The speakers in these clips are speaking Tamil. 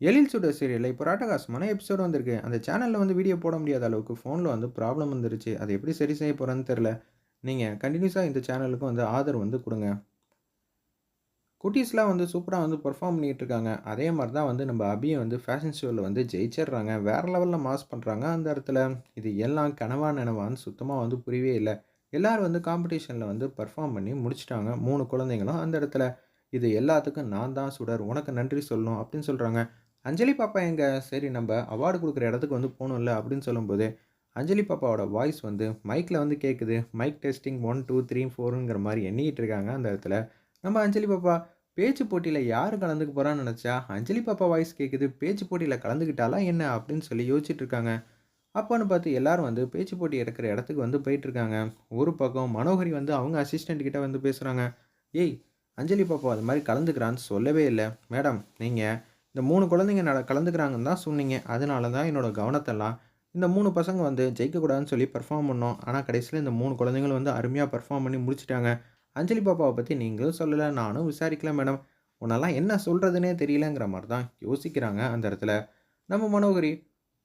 எழில் சுடர் சீரியலில் இப்போ ராட்டகாசமான எபிசோடு வந்திருக்கு. அந்த சேனலில் வந்து வீடியோ போட முடியாத அளவுக்கு ஃபோனில் வந்து ப்ராப்ளம் வந்துருச்சு. அதை எப்படி சரி செய்ய போகிறேன்னு தெரில நீங்கள் கண்டினியூஸாக இந்த சேனலுக்கு வந்து ஆதரவு வந்து கொடுங்க. குட்டீஸ்லாம் வந்து சூப்பராக வந்து பெர்ஃபார்ம் பண்ணிகிட்டு இருக்காங்க. அதே மாதிரி தான் வந்து நம்ம அபியை வந்து ஃபேஷன் ஷோவில் வந்து ஜெயிச்சிடுறாங்க. வேறு லெவலில் மாஸ் பண்ணுறாங்க அந்த இடத்துல. இது எல்லாம் கனவா நினவான்னு சுத்தமாக வந்து புரியவே இல்லை. எல்லோரும் வந்து காம்படிஷனில் வந்து பர்ஃபார்ம் பண்ணி முடிச்சிட்டாங்க. மூணு குழந்தைங்களும் அந்த இடத்துல. இது எல்லாத்துக்கும் நான் தான் சுடர். உனக்கு நன்றி சொல்லணும் அப்படின்னு சொல்கிறாங்க அஞ்சலி பாப்பா எங்கே? சரி நம்ம அவார்டு கொடுக்குற இடத்துக்கு வந்து போகணும்ல அப்படின்னு சொல்லும்போது அஞ்சலி பாப்பாவோட வாய்ஸ் வந்து மைக்கில் வந்து கேட்குது mike testing one two three ஃபோருங்கிற மாதிரி எண்ணிக்கிட்டு இருக்காங்க அந்த இடத்துல. நம்ம அஞ்சலி பாப்பா பேச்சு போட்டியில் யார் கலந்துக்க போகிறான்னு நினச்சா அஞ்சலி பாப்பா வாய்ஸ் கேட்குது பேச்சு போட்டியில் கலந்துக்கிட்டாலாம் என்ன அப்படின்னு சொல்லி யோசிச்சுட்டு இருக்காங்க. அப்போன்னு பார்த்து எல்லாரும் வந்து பேச்சு போட்டி எடுக்கிற இடத்துக்கு வந்து போயிட்டுருக்காங்க ஒரு பக்கம் மனோகரி வந்து அவங்க அசிஸ்டண்ட் கிட்ட வந்து பேசுகிறாங்க ஏய் அஞ்சலி பாப்பா அது மாதிரி கலந்துக்கிறான்னு சொல்லவே இல்லை. மேடம் நீங்கள் இந்த மூணு குழந்தைங்க நட கலந்துக்கிறாங்கன்னு தான் சொன்னீங்க. அதனால தான் என்னோடய கவனத்தெல்லாம் இந்த மூணு பசங்க வந்து ஜெயிக்கக்கூடாதுன்னு சொல்லி பர்ஃபார்ம் பண்ணோம். ஆனால் கடைசியில் இந்த மூணு குழந்தைங்களும் வந்து அருமையாக பர்ஃபார்ம் பண்ணி முடிச்சிட்டாங்க. அஞ்சலி பாப்பாவை பற்றி நீங்களும் சொல்லலை நானும் விசாரிக்கல மேடம் உன்னெல்லாம் என்ன சொல்கிறதுனே தெரியலங்கிற மாதிரி தான் யோசிக்கிறாங்க அந்த இடத்துல. நம்ம மனோகரி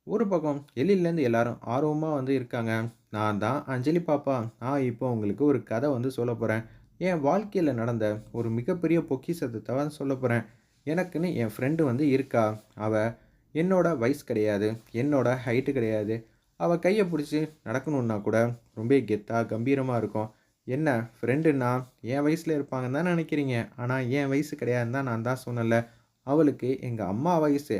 ஒரு பக்கம் எல்லிலேருந்து எல்லாரும் ஆர்வமாக வந்து இருக்காங்க. நான் தான் அஞ்சலி பாப்பா. நான் இப்போ உங்களுக்கு ஒரு கதை வந்து சொல்ல போகிறேன் என் வாழ்க்கையில் நடந்த ஒரு மிகப்பெரிய பொக்கிசத்தை தான் சொல்ல போகிறேன் எனக்குன்னு என் ஃப்ரெண்டு வந்து இருக்கா? அவள் என்னோட வயசு கிடையாது. என்னோட ஹைட்டு கிடையாது. அவள் கையை பிடிச்சி நடக்கணுன்னா கூட ரொம்ப கெத்தாக கம்பீரமாக இருக்கும். என்ன ஃப்ரெண்டுன்னா என் வயசில் இருப்பாங்கன்னு தான் நினைக்கிறீங்க. ஆனால் என் வயசு கிடையாதுன்னு தான் நான் தான் சொன்னல அவளுக்கு எங்கள் அம்மா வயசு.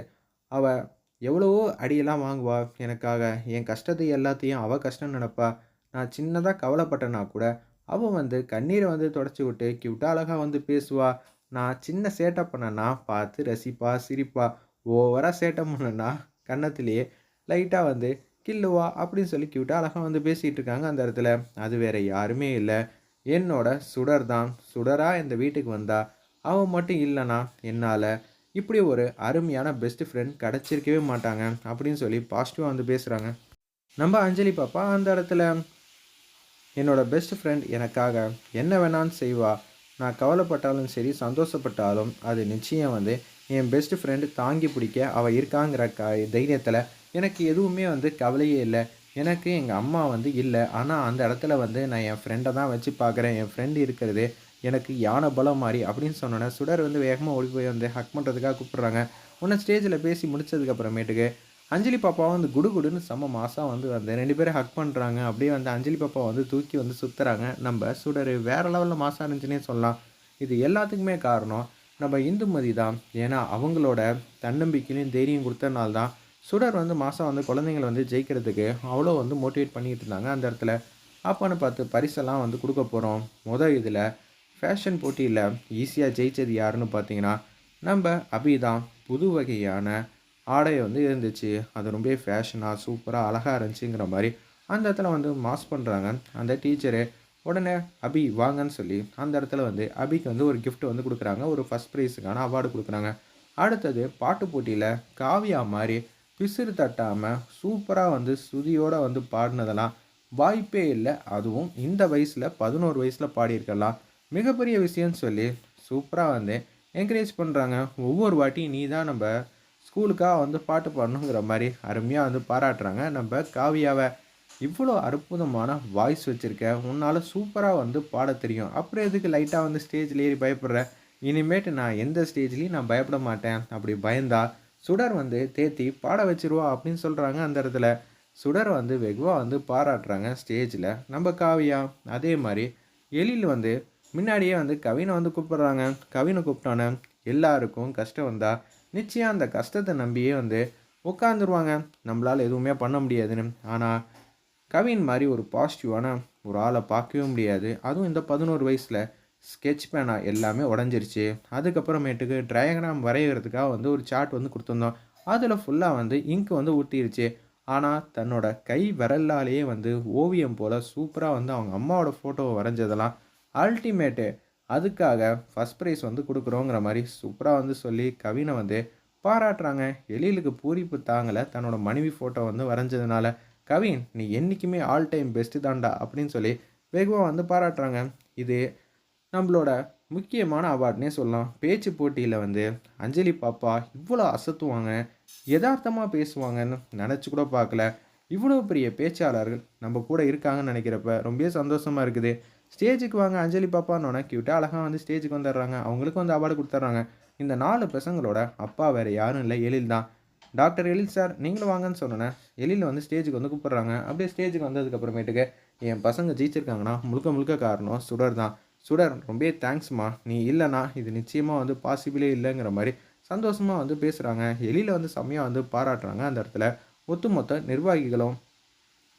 அவள் எவ்வளவோ அடியெல்லாம் வாங்குவா எனக்காக. என் கஷ்டத்தை எல்லாத்தையும் அவள் கஷ்டம் நினப்பா. நான் சின்னதாக கவலைப்பட்டேன்னா கூட அவள் வந்து கண்ணீரை வந்து தொடச்சி விட்டு கியூட்டாக அழகாக வந்து பேசுவாள் நான் சின்ன சேட்டை பண்ணேன்னா பார்த்து ரசிப்பா சிரிப்பா ஓவராக சேட்டை பண்ணேன்னா கன்னத்திலேயே லைட்டாக வந்து கில்லுவா அப்படின்னு சொல்லி கியூட்டாக அழகாக வந்து பேசிகிட்டு இருக்காங்க அந்த இடத்துல. அது வேற யாருமே இல்லை. என்னோட சுடர் தான். சுடராக இந்த வீட்டுக்கு வந்தா அவன் மட்டும் இல்லைனா என்னால்? இப்படி ஒரு அருமையான பெஸ்ட் ஃப்ரெண்ட் கிடச்சிருக்கவே மாட்டாங்க அப்படின்னு சொல்லி பாசிட்டிவாக வந்து பேசுகிறாங்க நம்ம அஞ்சலி பாப்பா அந்த இடத்துல. என்னோடய பெஸ்ட் ஃப்ரெண்ட் எனக்காக என்ன வேணான்னு செய்வா. நான் கவலைப்பட்டாலும் சரி சந்தோஷப்பட்டாலும் அது நிச்சயம் வந்து என் பெஸ்ட் ஃப்ரெண்டு தாங்கி பிடிக்க அவள் இருக்காங்கிற க தைரியத்தில் எனக்கு எதுவுமே வந்து கவலையே இல்லை. எனக்கு எங்கள் அம்மா வந்து இல்லை. ஆனால் அந்த இடத்துல வந்து நான் என் ஃப்ரெண்டை தான் வச்சு பார்க்குறேன் என் ஃப்ரெண்டு இருக்கிறது எனக்கு யானை பலம் மாதிரி அப்படின்னு சொன்னோன்னே சுடர் வந்து வேகமாக ஓடி போய் வந்து ஹக் பண்ணுறதுக்காக கூப்பிட்றாங்க. உன்னை ஸ்டேஜில் பேசி முடிச்சதுக்கப்புறமேட்டுக்கு அஞ்சலி பாப்பாவும் வந்து குடு குடுன்னு செம்ம மாதம் வந்து வந்து ரெண்டு பேரும் ஹக் பண்ணுறாங்க அப்படியே வந்து அஞ்சலி பாப்பா வந்து தூக்கி வந்து சுற்றுறாங்க நம்ம சுடர் வேறு லெவலில் மாதம் இருந்துச்சுன்னே சொல்லலாம். இது எல்லாத்துக்குமே காரணம் நம்ம இந்துமதி தான். ஏன்னா அவங்களோட தன்னம்பிக்கையிலையும் தைரியம் கொடுத்தனால தான். சுடர் வந்து மாதம் வந்து குழந்தைங்களை வந்து ஜெயிக்கிறதுக்கு அவ்வளோ வந்து மோட்டிவேட் பண்ணிகிட்டு இருந்தாங்க அந்த இடத்துல. அப்போன்னு பார்த்து பரிசெல்லாம் வந்து கொடுக்க போகிறோம் மொதல் இதில் ஃபேஷன் போட்டியில் ஈஸியாக ஜெயித்தது யாருன்னு பார்த்தீங்கன்னா நம்ம அபிதான் புது வகையான ஆடை வந்து இருந்துச்சு. அது ரொம்ப ஃபேஷனாக சூப்பராக அழகாக இருந்துச்சுங்கிற மாதிரி அந்த இடத்துல வந்து மாஸ் பண்ணுறாங்க அந்த டீச்சரு உடனே அபி வாங்கன்னு சொல்லி அந்த இடத்துல வந்து அபிக்கு வந்து ஒரு கிஃப்ட் வந்து கொடுக்குறாங்க. ஒரு ஃபஸ்ட் ப்ரைஸுக்கான அவார்டு கொடுக்குறாங்க. அடுத்தது பாட்டு போட்டியில் காவியா மாதிரி பிசிறு தட்டாமல் சூப்பராக வந்து சுதியோடு வந்து பாடினதெல்லாம் வாய்ப்பே இல்லை. அதுவும் இந்த வயசில் பதினோரு வயசில் பாடியிருக்கலாம். மிகப்பெரிய விஷயம்னு சொல்லி சூப்பராக வந்து என்கரேஜ் பண்ணுறாங்க ஒவ்வொரு வாட்டியும் நீ தான் நம்ம ஸ்கூலுக்காக வந்து பாட்டு பாடணுங்கிற மாதிரி அருமையாக வந்து பாராட்டுறாங்க. நம்ம காவியாவை இவ்வளோ அற்புதமான வாய்ஸ் வச்சுருக்க உன்னால் சூப்பராக வந்து பாட தெரியும். அப்புறம் எதுக்கு லைட்டாக வந்து ஸ்டேஜில் ஏறி பயப்படுறேன் இனிமேட்டு நான் எந்த ஸ்டேஜ்லேயும் நான் பயப்பட மாட்டேன். அப்படி பயந்தா சுடர் வந்து தேத்தி பாட வச்சிருவா அப்படின்னு சொல்கிறாங்க அந்த இடத்துல. சுடர் வந்து வெகுவாக வந்து பாராட்டுறாங்க ஸ்டேஜில் நம்ம காவியா அதே மாதிரி எழில் வந்து முன்னாடியே வந்து கவினை வந்து கூப்பிட்றாங்க. கவினை கூப்பிட்டோன்னே எல்லாருக்கும் கஷ்டம் வந்தால் நிச்சயம் அந்த கஷ்டத்தை நம்பியே வந்து உட்காந்துருவாங்க நம்மளால் எதுவுமே பண்ண முடியாதுன்னு. ஆனால் கவின் மாதிரி ஒரு பாசிட்டிவான ஒரு ஆளை பார்க்கவே முடியாது. அதுவும் இந்த பதினோரு வயசில் ஸ்கெட்ச் பேனா எல்லாமே உடஞ்சிருச்சு. அதுக்கப்புறமேட்டுக்கு ட்ரையக்ராம் வரைகிறதுக்காக வந்து ஒரு சார்ட் வந்து கொடுத்துருந்தோம். அதில் ஃபுல்லாக வந்து இங்க் வந்து ஊட்டிருச்சு ஆனால் தன்னோட கை விரலாலேயே வந்து ஓவியம் போல் சூப்பராக வந்து அவங்க அம்மாவோட ஃபோட்டோவை வரைஞ்சதெல்லாம் அல்டிமேட்டு அதுக்காக ஃபஸ்ட் ப்ரைஸ் வந்து கொடுக்குறோங்கிற மாதிரி சூப்பராக வந்து சொல்லி கவினை வந்து பாராட்டுறாங்க. எழிலுக்கு பூரிப்பு தாங்கலை. தன்னோட மனைவி ஃபோட்டோ வந்து வரைஞ்சதுனால கவின் நீ என்றைக்குமே ஆல் டைம் பெஸ்ட்டு தாண்டா அப்படின்னு சொல்லி வெகுவாக வந்து பாராட்டுறாங்க. இது நம்மளோட முக்கியமான அவார்ட்னே சொல்லலாம். பேச்சு போட்டியில் வந்து அஞ்சலி பாப்பா இவ்வளோ அசத்துவாங்க. யதார்த்தமாக பேசுவாங்கன்னு நினச்சி கூட பார்க்கல. இவ்வளோ பெரிய பேச்சாளர்கள் நம்ம கூட இருக்காங்கன்னு நினைக்கிறப்ப ரொம்பவே சந்தோஷமாக இருக்குது. ஸ்டேஜுக்கு வாங்க அஞ்சலி பாப்பான்னொன்னே க்யூட்டாக அழகாக வந்து ஸ்டேஜுக்கு வந்துடுறாங்க. அவங்களுக்கு வந்து அவார்டு கொடுத்துட்றாங்க. இந்த நாலு பசங்களோட அப்பா வேறு யாரும் இல்லை. எழில் தான். டாக்டர் எழில் சார் நீங்களும் வாங்கன்னு சொன்னேன் எழில் வந்து ஸ்டேஜுக்கு வந்து கூப்பிட்றாங்க. அப்படியே ஸ்டேஜுக்கு வந்ததுக்கப்புறமேட்டுக்கு என் பசங்க ஜெயிச்சிருக்காங்கன்னா முழுக்க முழுக்க காரணம் சுடர் தான். சுடர் ரொம்பவே தேங்க்ஸ்மா நீ இல்லைனா இது நிச்சயமாக வந்து பாசிபிளே இல்லைங்கிற மாதிரி சந்தோஷமாக வந்து பேசுகிறாங்க எலியில் வந்து செம்மையாக வந்து பாராட்டுறாங்க. அந்த இடத்துல ஒட்டுமொத்த நிர்வாகிகளும்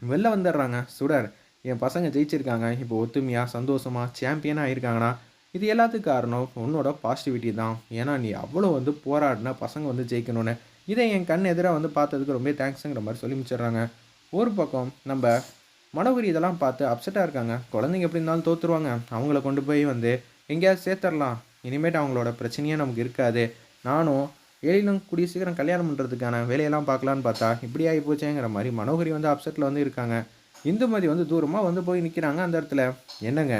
வெளில வந்துடுறாங்க. சுடர் என் பசங்க ஜெயிச்சிருக்காங்க. இப்போ ஒத்துமையாக சந்தோஷமாக சாம்பியனாக இருக்காங்கன்னா இது எல்லாத்துக்கும் காரணம் உன்னோட பாசிட்டிவிட்டி தான். ஏன்னா நீ அவ்வளோ வந்து போராடினா பசங்க வந்து ஜெயிக்கணும்னு. இதை என் கண் எதிராக வந்து பார்த்ததுக்கு ரொம்ப தேங்க்ஸுங்கிற மாதிரி சொல்லி முடிச்சிடுறாங்க. ஒரு பக்கம் நம்ம மனோகரி இதெல்லாம் பார்த்து அப்செட்டாக இருக்காங்க. குழந்தைங்க எப்படி இருந்தாலும் தோற்றுருவாங்க அவங்கள கொண்டு போய் வந்து எங்கேயாவது சேர்த்துடலாம். இனிமேட்டு அவங்களோட பிரச்சனையே நமக்கு இருக்காது. நானும் எழிலும் கூடிய சீக்கிரம் கல்யாணம் பண்ணுறதுக்கான வேலையெல்லாம் பார்க்கலான்னு பார்த்தா இப்படி ஆகி போச்சேங்கிற மாதிரி மனோகரி வந்து அப்செட்டில் வந்து இருக்காங்க. இந்துமதி வந்து தூரமாக வந்து போய் நிற்கிறாங்க அந்த இடத்துல. என்னங்க?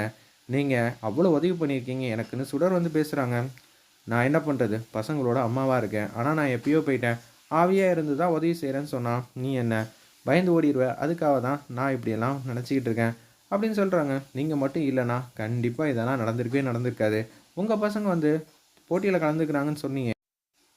நீங்கள் அவ்வளோ உதவி பண்ணியிருக்கீங்க. எனக்குன்னு சுடர் வந்து பேசுகிறாங்க நான் என்ன பண்ணுறது பசங்களோட அம்மாவாக இருக்கேன். ஆனால் நான் எப்பயோ போயிட்டேன். ஆவியாக இருந்து தான் உதவி செய்கிறேன்னு சொன்னான் நீ என்ன? பயந்து ஓடிடுவ அதுக்காக தான் நான் இப்படியெல்லாம் நினச்சிக்கிட்டு இருக்கேன். அப்படின்னு சொல்கிறாங்க நீங்கள் மட்டும் இல்லைனா கண்டிப்பாக இதெல்லாம் நடந்திருக்கவே நடந்திருக்காது. உங்கள் பசங்க வந்து போட்டியில் கலந்துக்கிறாங்கன்னு சொன்னீங்க.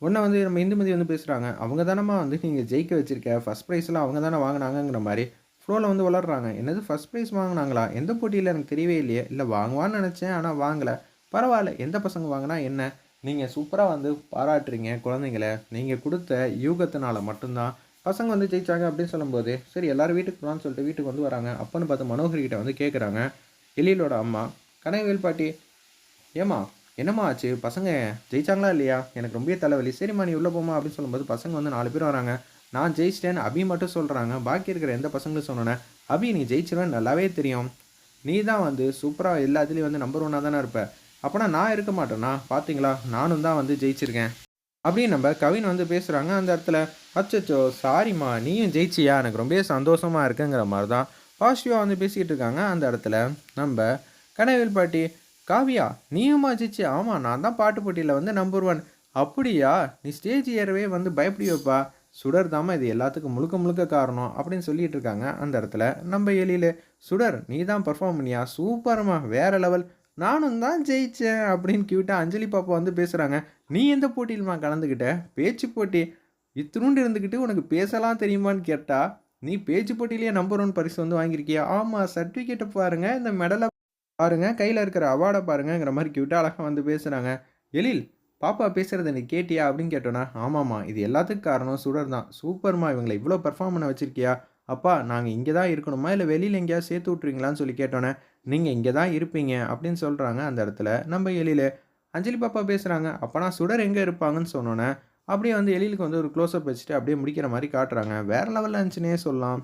உன்னை வந்து நம்ம இந்துமதி வந்து பேசுகிறாங்க அவங்க தானம்மா வந்து நீங்கள் ஜெயிக்க வச்சுருக்க. ஃபஸ்ட் ப்ரைஸ்லாம் அவங்க தானே வாங்கினாங்கங்கிற மாதிரி ஃப்ளோவில் வந்து வளர்றாங்க. என்னது ஃபஸ்ட் ப்ரைஸ் வாங்கினாங்களா? எந்த போட்டியில் எனக்கு தெரியவே இல்லையே. இல்லை வாங்குவான்னு நினச்சேன் ஆனால் வாங்கலை. பரவாயில்ல எந்த பசங்க வாங்கினா என்ன? நீங்கள் சூப்பராக வந்து பாராட்டுறீங்க குழந்தைங்கள. நீங்கள் கொடுத்த யூகத்தினால மட்டும்தான் பசங்க வந்து ஜெயிச்சாங்க அப்படின்னு சொல்லும்போது சரி எல்லாரும் வீட்டுக்கு போகலான்னு சொல்லிட்டு வீட்டுக்கு வந்து வராங்க. அப்பன்னு பார்த்து மனோகர்கிட்ட வந்து கேட்குறாங்க எழிலோட அம்மா கனகவேல் பாட்டி ஏம்மா என்னம்மா ஆச்சு? பசங்க ஜெயிச்சாங்களா இல்லையா? எனக்கு ரொம்ப தலைவலி. சரிம்மா நீ உள்ளே போமா அப்படின்னு சொல்லும்போது பசங்க வந்து நாலு பேர் வராங்க. நான் ஜெயிச்சிட்டேன்னு அபி மட்டும் சொல்கிறாங்க பாக்கி இருக்கிற எந்த பசங்களும் சொன்னோன்னே அபி நீ ஜெயிச்சிருவேன் நல்லாவே தெரியும். நீ தான் வந்து சூப்பராக எல்லாத்துலேயும் வந்து நம்பர் ஒன்னாக தானே இருப்ப. அப்போனா நான் இருக்க மாட்டேன்னா பார்த்தீங்களா நானும் தான் வந்து ஜெயிச்சிருக்கேன். அப்படின்னு நம்ம கவின் வந்து பேசுகிறாங்க அந்த இடத்துல அச்சோ சாரிம்மா நீயும் ஜெயிச்சியா? எனக்கு ரொம்பவே சந்தோஷமாக இருக்குங்கிற மாதிரி தான் பாசிட்டிவாக வந்து பேசிக்கிட்டு இருக்காங்க. அந்த இடத்துல நம்ம கனவில் பாட்டி காவியா நீயுமா ஜெயிச்சி. ஆமாம் நான் தான் பாட்டு போட்டியில் வந்து நம்பர் ஒன் அப்படியா? நீ ஸ்டேஜ் ஏறவே வந்து பயப்படி வைப்பா சுடர் தாம இது எல்லாத்துக்கும் முழுக்க முழுக்க காரணம் அப்படின்னு சொல்லிட்டு இருக்காங்க அந்த இடத்துல. நம்ம எழில சுடர் நீ தான் பர்ஃபார்ம் பண்ணியா? சூப்பர்மா வேற லெவல் நானும் தான் ஜெயிச்சேன். அப்படின்னு கியூட்டாக அஞ்சலி பாப்பா வந்து பேசுகிறாங்க நீ எந்த போட்டியிலுமா கலந்துக்கிட்ட பேச்சு போட்டி. இத்தினுண்டு இருந்துக்கிட்டு உனக்கு பேசலாம் தெரியுமான்னு கேட்டா நீ பேச்சு போட்டியிலேயே நம்பர் ஒன் பரிசு வந்து வாங்கியிருக்கியா? ஆமாம் சர்டிஃபிகேட்டை பாருங்கள் இந்த மெடலை பாருங்க கையில் இருக்கிற அவார்டை பாருங்கங்கிற மாதிரி கியூட்டாக அழகாக வந்து பேசுகிறாங்க எழில் பாப்பா பேசுகிறது நீ கேட்டியா அப்படின்னு கேட்டோன்னா ஆமாம்மா இது எல்லாத்துக்கும் காரணம் சுடர் தான். சூப்பர்மா இவங்களை இவ்வளோ பர்ஃபார்ம் பண்ண வச்சுருக்கியா? அப்பா நாங்கள் இங்கே தான் இருக்கணுமா? இல்லை வெளியில் எங்கேயாவது சேர்த்து விட்றீங்களான்னு சொல்லி கேட்டோன்னே நீங்கள் இங்கே தான் இருப்பீங்க அப்படின்னு சொல்கிறாங்க அந்த இடத்துல நம்ம எழில் அஞ்சலி பாப்பா பேசுகிறாங்க அப்போனா சுடர் எங்கே இருப்பாங்கன்னு சொன்னோன்னே அப்படியே வந்து எழிலுக்கு வந்து ஒரு க்ளோஸ்அப் வச்சுட்டு அப்படியே முடிக்கிற மாதிரி காட்டுறாங்க. வேறு லெவலில் இருந்துச்சுன்னே சொல்லலாம்.